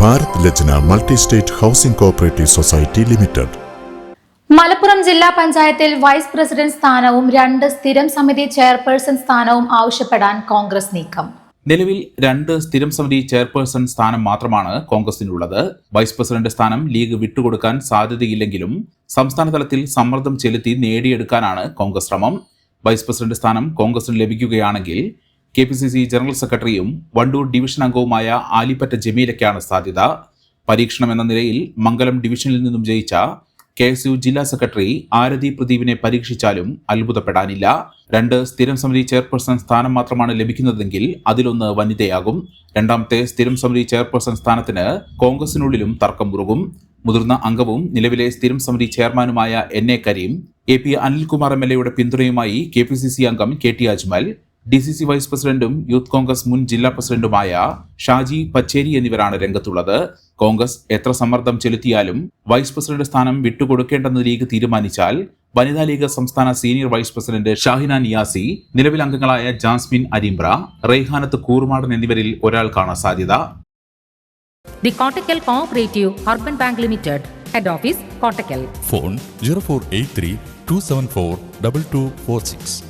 Bharat Lajna multi state housing cooperative society limited. Malappuram ജില്ലാ പഞ്ചായത്തിൽ vice president സ്ഥാനവും രണ്ട് സ്ഥിരം സമിതി ചെയർപേഴ്സൺ സ്ഥാനവും ആവശ്യപ്പെടാൻ കോൺഗ്രസ് നീക്കം. നിലവിൽ രണ്ട് സ്ഥിരം സമിതി ചെയർപേഴ്സൺ സ്ഥാനം മാത്രമാണ് കോൺഗ്രസിനുള്ളത്. വൈസ് പ്രസിഡന്റ് സ്ഥാനം ലീഗ് വിട്ടുകൊടുക്കാൻ സാധ്യതയില്ലെങ്കിലും സംസ്ഥാന തലത്തിൽ സമ്മർദ്ദം ചെലുത്തി നേടിയെടുക്കാനാണ് കോൺഗ്രസ് ശ്രമം. വൈസ് പ്രസിഡന്റ് സ്ഥാനം കോൺഗ്രസിന് ലഭിക്കുകയാണെങ്കിൽ K P C C general സെക്രട്ടറിയും വണ്ടൂർ ഡിവിഷൻ അംഗവുമായ ആലിപ്പറ്റ ജമീലയ്ക്കാണ് സാധ്യത. പരീക്ഷണം എന്ന നിലയിൽ മംഗലം ഡിവിഷനിൽ നിന്നും ജയിച്ച കെ എസ് യു ജില്ലാ സെക്രട്ടറി ആരതി പ്രദീപിനെ പരീക്ഷിച്ചാലും അത്ഭുതപ്പെടാനില്ല. രണ്ട് സ്ഥിരം സമിതി ചെയർപേഴ്സൺ സ്ഥാനം മാത്രമാണ് ലഭിക്കുന്നതെങ്കിൽ അതിലൊന്ന് വനിതയാകും. രണ്ടാമത്തെ സ്ഥിരം സമിതി ചെയർപേഴ്സൺ സ്ഥാനത്തിന് കോൺഗ്രസിനുള്ളിലും തർക്കം മുറുകും മുതിർന്ന അംഗവും നിലവിലെ സ്ഥിരം സമിതി ചെയർമാനുമായ N A Kareem A P Anilkumar M L എയുടെ പിന്തുണയുമായി കെ പി സി സി അംഗം K T Ajmal D C C vice പ്രസിഡന്റും യൂത്ത് കോൺഗ്രസ് മുൻ ജില്ലാ പ്രസിഡന്റുമായ ഷാജി പച്ചേരി എന്നിവരാണ് രംഗത്തുള്ളത്. കോൺഗ്രസ് എത്ര സമ്മർദ്ദം ചെലുത്തിയാലും വൈസ് പ്രസിഡന്റ് സ്ഥാനം വിട്ടുകൊടുക്കേണ്ടെന്ന് ലീഗ് തീരുമാനിച്ചാൽ വനിതാ ലീഗ് സംസ്ഥാന senior vice president Shahina Niyasi നിലവിൽ അംഗങ്ങളായ ജാസ്മിൻ അരിമ്പ്ര റെയ്ഹാനത്ത് കൂർമാടൻ എന്നിവരിൽ ഒരാൾക്കാണ് സാധ്യത. The Kottakkal cooperative urban bank limited head office Kottakkal. Phone zero four eight three two seven four double two four six.